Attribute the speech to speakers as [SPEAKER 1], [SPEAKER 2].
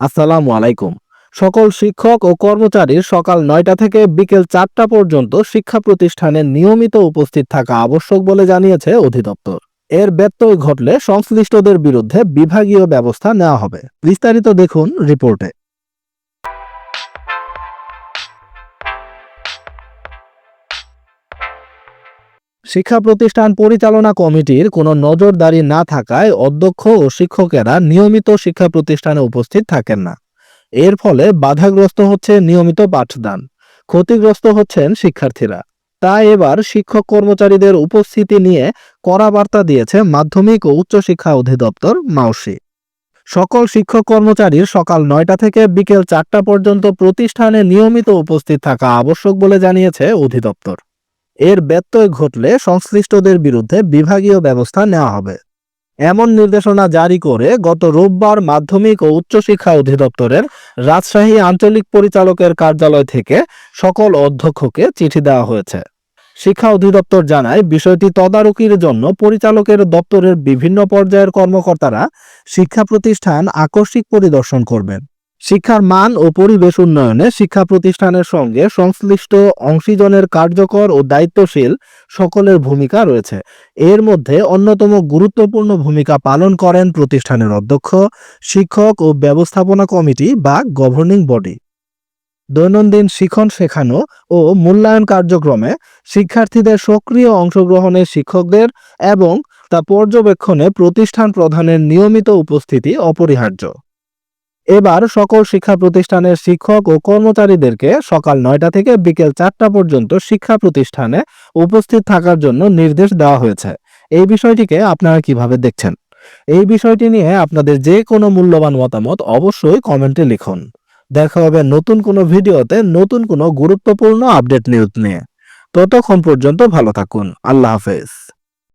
[SPEAKER 1] আসসালামু আলাইকুম। সকল শিক্ষক ও কর্মচারীর সকাল নয়টা থেকে বিকেল চারটা পর্যন্ত শিক্ষা প্রতিষ্ঠানে নিয়মিত উপস্থিত থাকা আবশ্যক বলে জানিয়েছে অধিদপ্তর। এর ব্যত্যয় ঘটলে সংশ্লিষ্টদের বিরুদ্ধে বিভাগীয় ব্যবস্থা নেওয়া হবে। বিস্তারিত দেখুন রিপোর্টে। শিক্ষা প্রতিষ্ঠান পরিচালনা কমিটির কোনো নজরদারি না থাকায় অধ্যক্ষ ও শিক্ষকেরা নিয়মিত শিক্ষা প্রতিষ্ঠানে উপস্থিত থাকেন না। এর ফলে বাধাগ্রস্ত হচ্ছে নিয়মিত পাঠদান। ক্ষতিগ্রস্ত হচ্ছেন শিক্ষার্থীরা। তাই এবার শিক্ষক কর্মচারীদের উপস্থিতি নিয়ে কড়া বার্তা দিয়েছে মাধ্যমিক ও উচ্চশিক্ষা অধিদপ্তর মাউসি। সকল শিক্ষক কর্মচারীর সকাল নয়টা থেকে বিকেল চারটা পর্যন্ত প্রতিষ্ঠানে নিয়মিত উপস্থিত থাকা আবশ্যক বলে জানিয়েছে অধিদপ্তর। এর ব্যত্যয় ঘটলে সংশ্লিষ্টদের বিরুদ্ধে বিভাগীয় ব্যবস্থা নেওয়া হবে। এমন নির্দেশনা জারি করে গত রোববার মাধ্যমিক ও উচ্চশিক্ষা অধিদপ্তরের রাজশাহী আঞ্চলিক পরিচালকের কার্যালয় থেকে সকল অধ্যক্ষকে চিঠি দেওয়া হয়েছে। শিক্ষা অধিদপ্তর জানায়, বিষয়টি তদারকির জন্য পরিচালকের দপ্তরের বিভিন্ন পর্যায়ের কর্মকর্তারা শিক্ষা প্রতিষ্ঠান আকস্মিক পরিদর্শন করবেন। শিক্ষার মান ও পরিবেশ উন্নয়নে শিক্ষা প্রতিষ্ঠানের সঙ্গে সংশ্লিষ্ট অংশীজনের কার্যকর ও দায়িত্বশীল সকলের ভূমিকা রয়েছে। এর মধ্যে অন্যতম গুরুত্বপূর্ণ ভূমিকা পালন করেন প্রতিষ্ঠানের অধ্যক্ষ, শিক্ষক ও ব্যবস্থাপনা কমিটি বা গভর্নিং বডি। দৈনন্দিন শিখন শেখানো ও মূল্যায়ন কার্যক্রমে শিক্ষার্থীদের সক্রিয় অংশগ্রহণে শিক্ষকদের এবং তা পর্যবেক্ষণে প্রতিষ্ঠান প্রধানের নিয়মিত উপস্থিতি অপরিহার্য। এবার সকল শিক্ষা প্রতিষ্ঠানের শিক্ষক ও কর্মচারীদেরকে সকাল নয়টা থেকে বিকেল চারটা পর্যন্ত শিক্ষা প্রতিষ্ঠানে উপস্থিত থাকার জন্য নির্দেশ দেওয়া হয়েছে। এই বিষয়টিকে আপনারা কীভাবে দেখছেন? এই বিষয়টি নিয়ে আপনাদের যে কোনো মূল্যবান মতামত অবশ্যই কমেন্টে লিখুন। দেখা হবে নতুন কোনো ভিডিওতে নতুন কোনো গুরুত্বপূর্ণ আপডেট নিউজ নিয়ে। ততক্ষণ পর্যন্ত ভালো থাকুন। আল্লাহ হাফেজ।